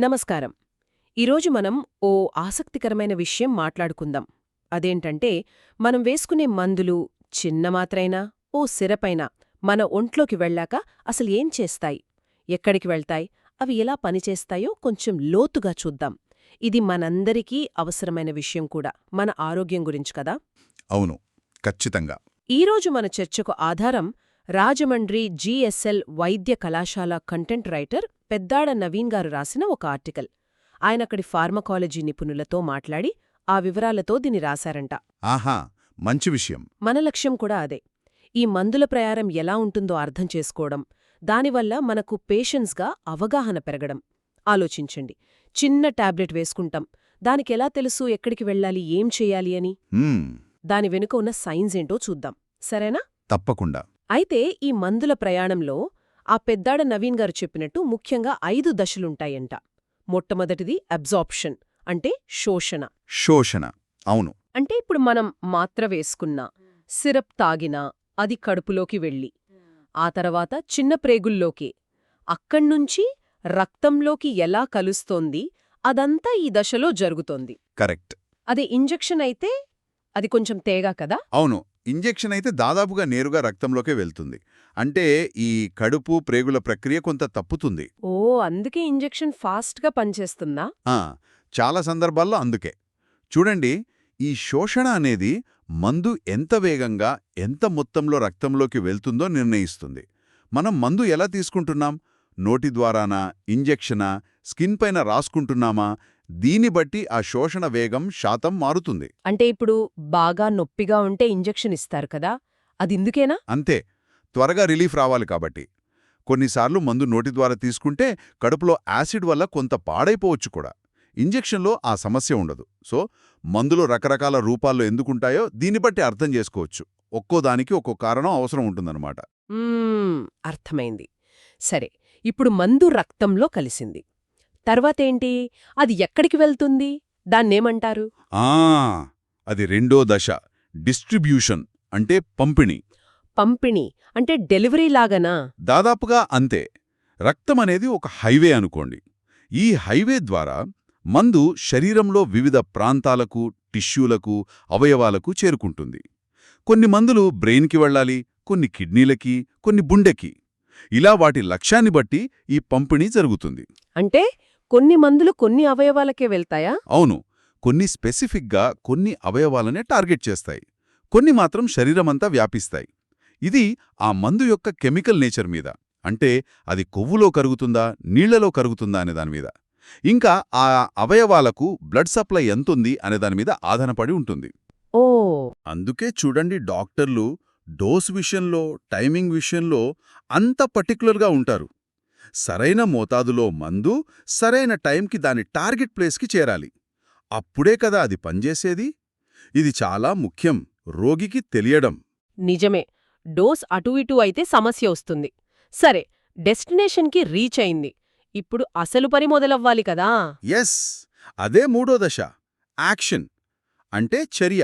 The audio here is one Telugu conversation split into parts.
నమస్కారం. ఈరోజు మనం ఓ ఆసక్తికరమైన విషయం మాట్లాడుకుందాం. అదేంటంటే మనం వేసుకునే మందులు చిన్న మాత్రైనా ఓ సిరపైనా మన ఒంట్లోకి వెళ్ళాక అసలు ఏం చేస్తాయి? ఎక్కడికి వెళ్తాయి? అవి ఎలా పనిచేస్తాయో కొంచెం లోతుగా చూద్దాం. ఇది మనందరికీ అవసరమైన విషయం కూడా. మన ఆరోగ్యం గురించి కదా? అవును. ఖచ్చితంగా. ఈరోజు మన చర్చకు ఆధారం రాజమండ్రి జీఎస్ఎల్ వైద్య కళాశాల కంటెంట్ రైటర్ పెద్దాడ నవీన్ గారు రాసిన ఒక ఆర్టికల్. ఆయనక్కడి ఫార్మకాలజీ నిపుణులతో మాట్లాడి ఆ వివరాలతో దీని రాశారంట. ఆహా మంచి విషయం. మన లక్ష్యం కూడా అదే. ఈ మందుల ప్రయారం ఎలా ఉంటుందో అర్థం చేసుకోవడం దానివల్ల మనకు పేషెన్స్గా అవగాహన పెరగడం. ఆలోచించండి. చిన్న టాబ్లెట్ వేసుకుంటాం. దానికెలా తెలుసు ఎక్కడికి వెళ్ళాలి ఏం చెయ్యాలి అని? దాని వెనుక ఉన్న సైన్స్ ఏంటో చూద్దాం. సరేనా? తప్పకుండా. అయితే ఈ మందుల ప్రయాణంలో ఆ పెద్దాడ నవీన్ గారు చెప్పినట్టు ముఖ్యంగా ఐదు దశలుంటాయంట. మొట్టమొదటిది అబ్జార్ప్షన్ అంటే శోషణ. శోషణ అవును. అంటే ఇప్పుడు మనం మాత్ర వేసుకున్నా సిరప్ తాగినా అది కడుపులోకి వెళ్ళి ఆ తర్వాత చిన్న ప్రేగుల్లోకి అక్కడ్నుంచి రక్తంలోకి ఎలా కలుస్తోంది అదంతా ఈ దశలో జరుగుతోంది. కరెక్ట్. అదే ఇంజెక్షన్ అయితే అది కొంచెం తేగా కదా? అవును. ఇంజెక్షన్ అయితే దాదాపుగా నేరుగా రక్తంలోకే వెళ్తుంది. అంటే ఈ కడుపు ప్రేగుల ప్రక్రియ కొంత తప్పుతుంది. ఓ అందుకే ఇంజెక్షన్ ఫాస్ట్గా పనిచేస్తుందా? ఆ చాలా సందర్భాల్లో అందుకే. చూడండి ఈ శోషణ అనేది మందు ఎంత వేగంగా ఎంత మొత్తంలో రక్తంలోకి వెళ్తుందో నిర్ణయిస్తుంది. మనం మందు ఎలా తీసుకుంటున్నాం? నోటి ద్వారానా ఇంజెక్షనా స్కిన్ పైన రాసుకుంటున్నామా? దీన్ని బట్టి ఆ శోషణ వేగం శాతం మారుతుంది. అంటే ఇప్పుడు బాగా నొప్పిగా ఉంటే ఇంజెక్షన్ ఇస్తారు కదా? అది ఇందుకేనా? అంతే. త్వరగా రిలీఫ్ రావాలి కాబట్టి. కొన్నిసార్లు మందు నోటి ద్వారా తీసుకుంటే కడుపులో యాసిడ్ వల్ల కొంత పాడైపోవచ్చు కూడా. ఇంజెక్షన్లో ఆ సమస్య ఉండదు. సో మందులో రకరకాల రూపాల్లో ఎందుకుంటాయో దీన్ని బట్టి అర్థం చేసుకోవచ్చు. ఒక్కో దానికి ఒక్కో కారణం అవసరం ఉంటుందన్నమాట. అర్థమైంది. సరే ఇప్పుడు మందు రక్తంలో కలిసింది. తర్వాతేంటి? అది ఎక్కడికి వెళ్తుంది? దాన్నేమంటారు? ఆ! అది రెండో దశ. డిస్ట్రిబ్యూషన్ అంటే పంపిణీ. పంపిణీ అంటే డెలివరీ లాగనా? దాదాపుగా అంతే. రక్తం అనేది ఒక హైవే అనుకోండి. ఈ హైవే ద్వారా మందు శరీరంలో వివిధ ప్రాంతాలకు టిష్యూలకు అవయవాలకు చేరుకుంటుంది. కొన్ని మందులు బ్రెయిన్కి వెళ్ళాలి కొన్ని కిడ్నీలకి కొన్ని బుండెకి ఇలా వాటి లక్ష్యాన్ని బట్టి ఈ పంపిణీ జరుగుతుంది. అంటే కొన్ని మందులు కొన్ని అవయవాలకే వెళ్తాయా? అవును. కొన్ని స్పెసిఫిక్గా కొన్ని అవయవాలనే టార్గెట్ చేస్తాయి. కొన్ని మాత్రం శరీరమంతా వ్యాపిస్తాయి. ఇది ఆ మందు యొక్క కెమికల్ నేచర్ మీద. అంటే అది కొవ్వులో కరుగుతుందా నీళ్ళలో కరుగుతుందా అనే దాని మీద. ఇంకా ఆ అవయవాలకు బ్లడ్ సప్లై ఎంతుంది అనే దాని మీద ఆధారపడి ఉంటుంది. ఓ. అందుకే చూడండి డాక్టర్లు డోస్ విషయంలో టైమింగ్ విషయంలో అంత పర్టికులర్గా ఉంటారు. సరైన మోతాదులో మందు సరైన టైంకి దాని టార్గెట్ ప్లేస్కి చేరాలి. అప్పుడే కదా అది పనిచేసేది. ఇది చాలా ముఖ్యం. రోగికి తెలియడం. నిజమే. డోస్ అటు ఇటు అయితే సమస్య వస్తుంది. సరే డెస్టినేషన్కి రీచ్ అయింది. ఇప్పుడు అసలు పని మొదలవ్వాలి కదా! ఎస్ అదే మూడో దశ. యాక్షన్. అంటే చర్య.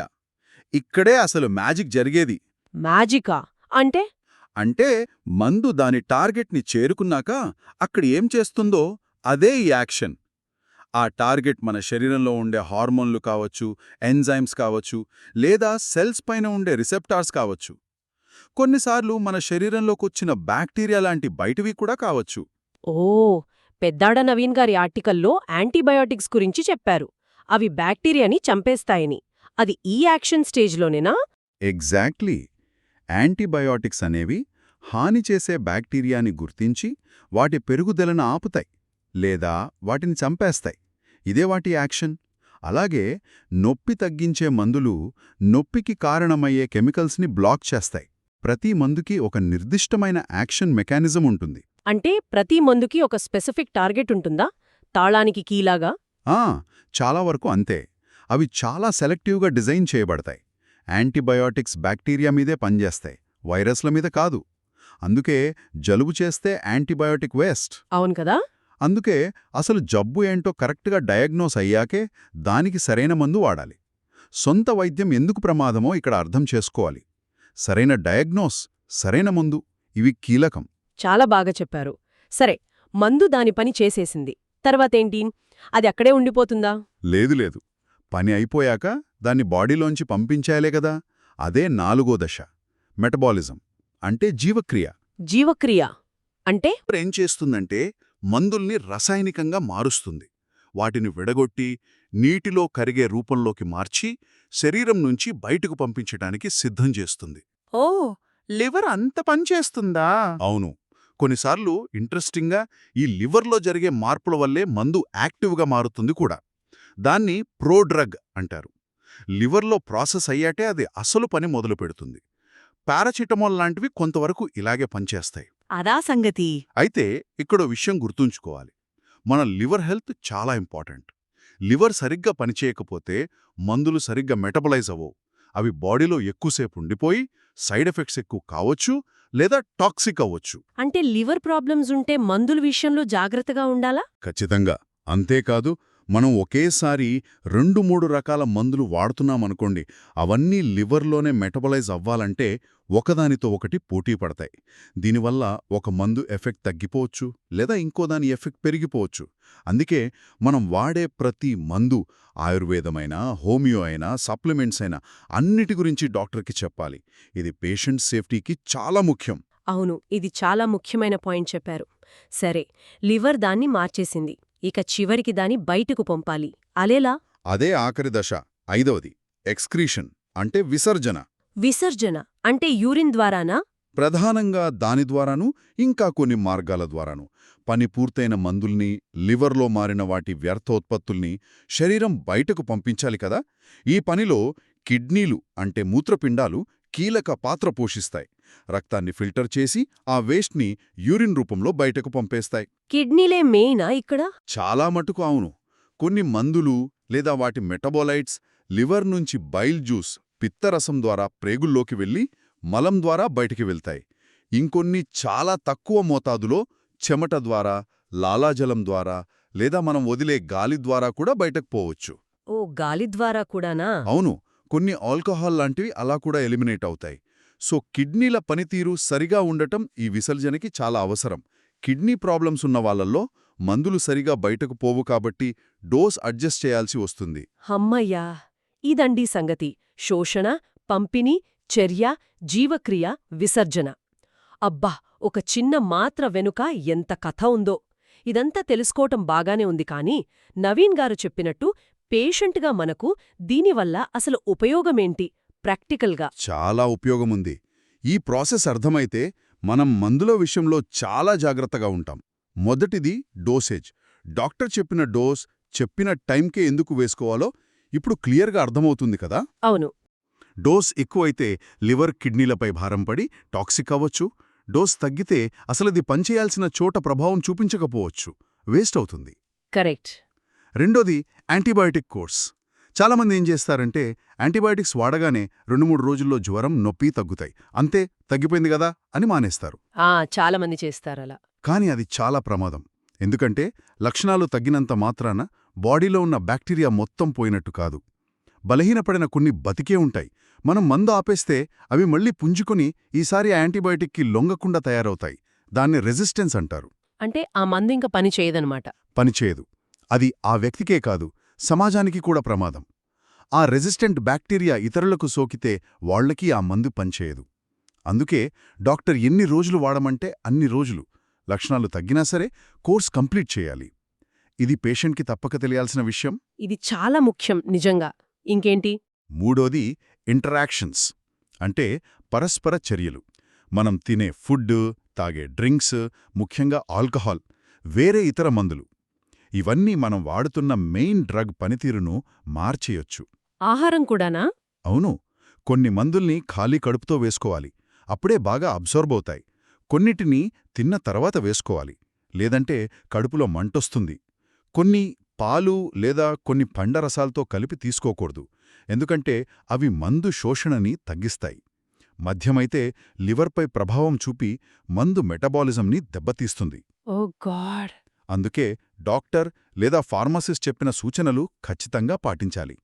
ఇక్కడే అసలు మ్యాజిక్ జరిగేది. మ్యాజికా? అంటే? అంటే మందు దాని టార్గెట్ని చేరుకున్నాక అక్కడ ఏం చేస్తుందో అదే ఈ యాక్షన్. ఆ టార్గెట్ మన శరీరంలో ఉండే హార్మోన్లు కావచ్చు ఎంజైమ్స్ కావచ్చు లేదా సెల్స్ పైన ఉండే రిసెప్టార్స్ కావచ్చు. కొన్నిసార్లు మన శరీరంలోకొచ్చిన బ్యాక్టీరియా లాంటి బయటివి కూడా కావచ్చు. ఓ పెద్దాడ నవీన్ గారి ఆర్టికల్లో యాంటీబయాటిక్స్ గురించి చెప్పారు. అవి బ్యాక్టీరియాని చంపేస్తాయని. అది ఈ యాక్షన్ స్టేజ్లోనేనా? ఎగ్జాక్ట్లీ. యాంటీబయాటిక్స్ అనేవి హాని చేసే బ్యాక్టీరియాని గుర్తించి వాటి పెరుగుదలను ఆపుతాయి లేదా వాటిని చంపేస్తాయి. ఇదే వాటి యాక్షన్. అలాగే నొప్పి తగ్గించే మందులు నొప్పికి కారణమయ్యే కెమికల్స్ని బ్లాక్ చేస్తాయి. ప్రతి మందుకి ఒక నిర్దిష్టమైన యాక్షన్ మెకానిజం ఉంటుంది. అంటే ప్రతి మందుకి ఒక స్పెసిఫిక్ టార్గెట్ ఉంటుందా? తాళానికి కీలాగా? ఆ చాలా వరకు అంతే. అవి చాలా సెలెక్టివ్గా డిజైన్ చేయబడతాయి. యాంటీబయాటిక్స్ బ్యాక్టీరియా మీదే పనిచేస్తాయి. వైరస్ల మీద కాదు. అందుకే జలుబు చేస్తే యాంటీబయాటిక్ వేస్ట్. అవును కదా? అందుకే అసలు జబ్బు ఏంటో కరెక్ట్గా డయాగ్నోస్ అయ్యాకే దానికి సరైన మందు వాడాలి. సొంత వైద్యం ఎందుకు ప్రమాదమో ఇక్కడ అర్థం చేసుకోవాలి. సరైన డయాగ్నోస్ సరైన మందు. ఇవి కీలకం. చాలా బాగా చెప్పారు. సరే మందు దాని పని చేసేసింది. తర్వాతేంటి అది అక్కడే ఉండిపోతుందా? లేదు లేదు. పని అయిపోయాక దాన్ని బాడీలోంచి పంపించాలే కదా. అదే నాలుగో దశ. మెటబాలిజం అంటే జీవక్రియ. జీవక్రియ అంటే? ఏం చేస్తుందంటే మందుల్ని రసాయనికంగా మారుస్తుంది. వాటిని విడగొట్టి నీటిలో కరిగే రూపంలోకి మార్చి శరీరం నుంచి బయటకు పంపించడానికి సిద్ధం చేస్తుంది. ఓ లివర్ అంత పనిచేస్తుందా అవును. కొన్నిసార్లు ఇంట్రెస్టింగ్గా ఈ లివర్లో జరిగే మార్పుల వల్లే మందు యాక్టివ్గా మారుతుంది కూడా. దాన్ని ప్రోడ్రగ్ అంటారు. లివర్లో ప్రాసెస్ అయ్యాటే అది అసలు పని మొదలు పెడుతుంది. పారాసిటమాల్ లాంటివి కొంతవరకు ఇలాగే పనిచేస్తాయి. అదా సంగతి. అయితే ఇక్కడ విషయం గుర్తుంచుకోవాలి. మన లివర్ హెల్త్ చాలా ఇంపార్టెంట్. లివర్ సరిగ్గా పనిచేయకపోతే మందులు సరిగ్గా మెటబలైజ్ అవ్వవు. అవి బాడీలో ఎక్కువసేపు ఉండిపోయి సైడ్ ఎఫెక్ట్స్ ఎక్కువ కావచ్చు లేదా టాక్సిక్ అవ్వచ్చు. అంటే లివర్ ప్రాబ్లమ్స్ ఉంటే మందుల విషయంలో జాగ్రత్తగా ఉండాలా? ఖచ్చితంగా. అంతేకాదు మనం ఒకేసారి రెండు మూడు రకాల మందులు వాడుతున్నామనుకోండి అవన్నీ లివర్లోనే మెటబలైజ్ అవ్వాలంటే ఒకదానితో ఒకటి పోటీ పడతాయి. దీనివల్ల ఒక మందు ఎఫెక్ట్ తగ్గిపోవచ్చు లేదా ఇంకో దాని ఎఫెక్ట్ పెరిగిపోవచ్చు. అందుకే మనం వాడే ప్రతి మందు ఆయుర్వేదమైనా హోమియో అయినా సప్లిమెంట్స్ అయినా అన్నిటి గురించి డాక్టర్కి చెప్పాలి. ఇది పేషెంట్ సేఫ్టీకి చాలా ముఖ్యం. అవును ఇది చాలా ముఖ్యమైన పాయింట్ చెప్పారు. సరే లివర్ దాన్ని మార్చేసింది. ఇక చివరికి దాన్ని బయటకు పంపాలి. అలేలా? అదే ఆఖరి దశ ఐదవది ఎక్స్క్రీషన్ అంటే విసర్జన. విసర్జన అంటే యూరిన్ ద్వారానా? ప్రధానంగా దాని ద్వారాను ఇంకా కొన్ని మార్గాల ద్వారాను. పని పూర్తయిన మందుల్ని లివర్లో మారిన వాటి వ్యర్థోత్పత్తుల్ని శరీరం బయటకు పంపించాలి కదా? ఈ పనిలో కిడ్నీలు అంటే మూత్రపిండాలు కీలక పాత్ర పోషిస్తాయి. రక్తాన్ని ఫిల్టర్ చేసి ఆ వేస్ట్ని యూరిన్ రూపంలో బయటకు పంపేస్తాయి. కిడ్నీలే మెయినా ఇక్కడ? చాలా మటుకు అవును. కొన్ని మందులు లేదా వాటి మెటబోలైట్స్ లివర్ నుంచి బైల్ జ్యూస్ పిత్తరసం ద్వారా ప్రేగుల్లోకి వెళ్ళి మలం ద్వారా బయటికి వెళ్తాయి. ఇంకొన్ని చాలా తక్కువ మోతాదులో చెమట ద్వారా లాలాజలం ద్వారా లేదా మనం వదిలే గాలి ద్వారా కూడా బయటకు పోవచ్చు. ఓ గాలి ద్వారా కూడానా? అవును. కొన్ని ఆల్కహాల్ లాంటివి అలా కూడా ఎలిమినేట్ అవుతాయి. సో కిడ్నీల పనితీరు సరిగా ఉండటం ఈ విసర్జనకి చాలా అవసరం. కిడ్నీ ప్రాబ్లమ్స్ ఉన్న వాళ్ళల్లో మందులు సరిగా బయటకు పోవు కాబట్టి డోస్ అడ్జస్ట్ చేయాల్సి వస్తుంది. హమ్మయ్యా ఇదండి సంగతి. శోషణ పంపిణీ చర్య జీవక్రియ విసర్జన. అబ్బా! ఒక చిన్న మాత్ర వెనుక ఎంత కథ ఉందో. ఇదంతా తెలుసుకోవటం బాగానే ఉంది కానీ నవీన్ గారు చెప్పినట్టు పేషెంట్గా మనకు దీనివల్ల అసలు ఉపయోగమేంటి? ప్రాక్టికల్గా. చాలా ఉపయోగముంది. ఈ ప్రాసెస్ అర్థమైతే మనం మందుల విషయంలో చాలా జాగ్రత్తగా ఉంటాం. మొదటిది డోసేజ్. డాక్టర్ చెప్పిన డోస్ చెప్పిన టైంకే ఎందుకు వేసుకోవాలో ఇప్పుడు క్లియర్గా అర్థమవుతుంది కదా? అవును. డోస్ ఎక్కువైతే లివర్ కిడ్నీలపై భారం పడి టాక్సిక్ అవ్వచ్చు. డోస్ తగ్గితే అసలది పనిచేయాల్సిన చోట ప్రభావం చూపించకపోవచ్చు. వేస్ట్ అవుతుంది. కరెక్ట్. రెండోది యాంటీబయాటిక్ కోర్స్. చాలామంది ఏం చేస్తారంటే యాంటీబయాటిక్స్ వాడగానే రెండు మూడు రోజుల్లో జ్వరం నొప్పి తగ్గుతాయి. అంతే తగ్గిపోయింది కదా అని మానేస్తారు. ఆ చాలామంది చేస్తారలా కానీ అది చాలా ప్రమాదం. ఎందుకంటే లక్షణాలు తగ్గినంత మాత్రాన బాడీలో ఉన్న బ్యాక్టీరియా మొత్తం పోయినట్టు కాదు. బలహీనపడిన కొన్ని బతికే ఉంటాయి. మనం మందు ఆపేస్తే అవి మళ్ళీ పుంజుకొని ఈసారి ఆ యాంటీబయాటిక్కి లొంగకుండా తయారవుతాయి. దాన్ని రెసిస్టెన్స్ అంటారు. అంటే ఆ మందు ఇంకా పని చేయదనమాట. పనిచేయదు అది ఆ వ్యక్తికే కాదు సమాజానికి కూడా ప్రమాదం. ఆ రెసిస్టెంట్ బ్యాక్టీరియా ఇతరులకు సోకితే వాళ్ళకి ఆ మందు పనిచేయదు. అందుకే డాక్టర్ ఎన్ని రోజులు వాడమంటే అన్ని రోజులు. లక్షణాలు తగ్గినా సరే కోర్స్ కంప్లీట్ చేయాలి. ఇది పేషెంట్కి తప్పక తెలియాల్సిన విషయం. ఇది చాలా ముఖ్యం నిజంగా. ఇంకేంటి? మూడోది ఇంటరాక్షన్స్. అంటే పరస్పర చర్యలు. మనం తినే ఫుడ్ తాగే డ్రింక్స్ ముఖ్యంగా ఆల్కహాల్ వేరే ఇతర మందులు. ఇవన్నీ మనం వాడుతున్న మెయిన్ డ్రగ్ పనితీరును మార్చేయొచ్చు. ఆహారం కూడానా? అవును. కొన్ని మందుల్ని ఖాళీ కడుపుతో వేసుకోవాలి. అప్పుడే బాగా అబ్జర్బ్ అవుతాయి. కొన్నిటిని తిన్న తర్వాత వేసుకోవాలి. లేదంటే కడుపులో మంటొస్తుంది. కొన్ని పాలు లేదా కొన్ని పండరసాలతో కలిపి తీసుకోకూడదు. ఎందుకంటే అవి మందు శోషణని తగ్గిస్తాయి. మధ్యమైతే లివర్పై ప్రభావం చూపి మందు మెటబాలిజంని దెబ్బతీస్తుంది. Oh God! అందుకే డాక్టర్ లేదా ఫార్మసిస్ట్ చెప్పిన సూచనలు ఖచ్చితంగా పాటించాలి.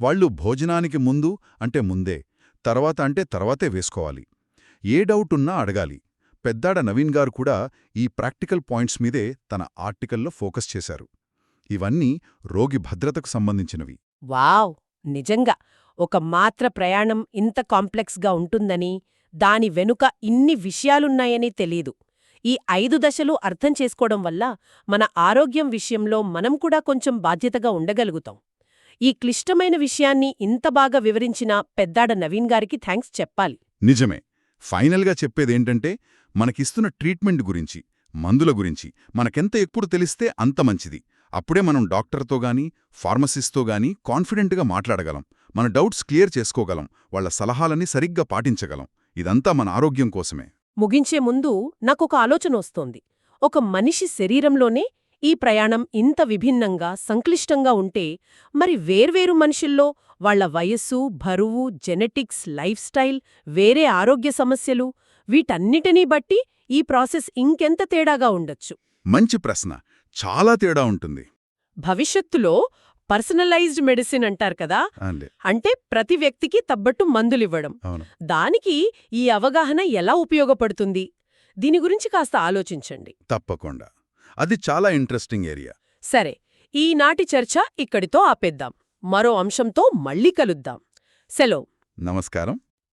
వాళ్ళు భోజనానికి ముందు అంటే ముందే తర్వాత అంటే తర్వాతే వేసుకోవాలి. ఏ డౌట్ ఉన్నా అడగాలి. పెద్దాడ నవీన్ గారు కూడా ఈ ప్రాక్టికల్ పాయింట్స్ మీదే తన ఆర్టికల్లో ఫోకస్ చేశారు. ఇవన్నీ రోగి భద్రతకు సంబంధించినవి. వావ్! నిజంగా ఒక మాత్ర ప్రయాణం ఇంత కాంప్లెక్స్గా ఉంటుందని దాని వెనుక ఇన్ని విషయాలున్నాయని తెలీదు. ఈ ఐదు దశలు అర్థం చేసుకోవడం వల్ల మన ఆరోగ్యం విషయంలో మనం కూడా కొంచెం బాధ్యతగా ఉండగలుగుతాం. ఈ క్లిష్టమైన విషయాన్ని ఇంత బాగా వివరించిన పెద్దాడ నవీన్ గారికి థ్యాంక్స్ చెప్పాలి. నిజమే. ఫైనల్గా చెప్పేదేంటంటే మనకిస్తున్న ట్రీట్మెంట్ గురించి మందుల గురించి మనకెంత ఎప్పుడు తెలిస్తే అంత మంచిది. అప్పుడే మనం డాక్టర్తో గానీ ఫార్మసిస్ట్తో గానీ కాన్ఫిడెంట్గా మాట్లాడగలం. మన డౌట్స్ క్లియర్ చేసుకోగలం. వాళ్ళ సలహాలని సరిగ్గా పాటించగలం. ఇదంతా మన ఆరోగ్యం కోసమే. ముగించే ముందు నాకొక ఆలోచన వస్తోంది. ఒక మనిషి శరీరంలోనే ఈ ప్రయాణం ఇంత విభిన్నంగా సంక్లిష్టంగా ఉంటే మరి వేర్వేరు మనుషుల్లో వాళ్ళ వయస్సు బరువు జెనెటిక్స్ లైఫ్ స్టైల్ వేరే ఆరోగ్య సమస్యలు వీటన్నిటినీ బట్టి ఈ ప్రాసెస్ ఇంకెంత తేడాగా ఉండొచ్చు? మంచి ప్రశ్న. చాలా తేడా ఉంటుంది. భవిష్యత్తులో పర్సనలైజ్డ్ మెడిసిన్ అంటారు కదా అంటే ప్రతి వ్యక్తికి తగ్గట్టు మందులివ్వడం. దానికి ఈ అవగాహన ఎలా ఉపయోగపడుతుంది? దీని గురించి కాస్త ఆలోచించండి. తప్పకుండా. అది చాలా ఇంట్రెస్టింగ్ ఏరియా. సరే ఈనాటి చర్చ ఇక్కడితో ఆపేద్దాం. మరో అంశంతో మళ్ళీ కలుద్దాం. సెలవు. నమస్కారం.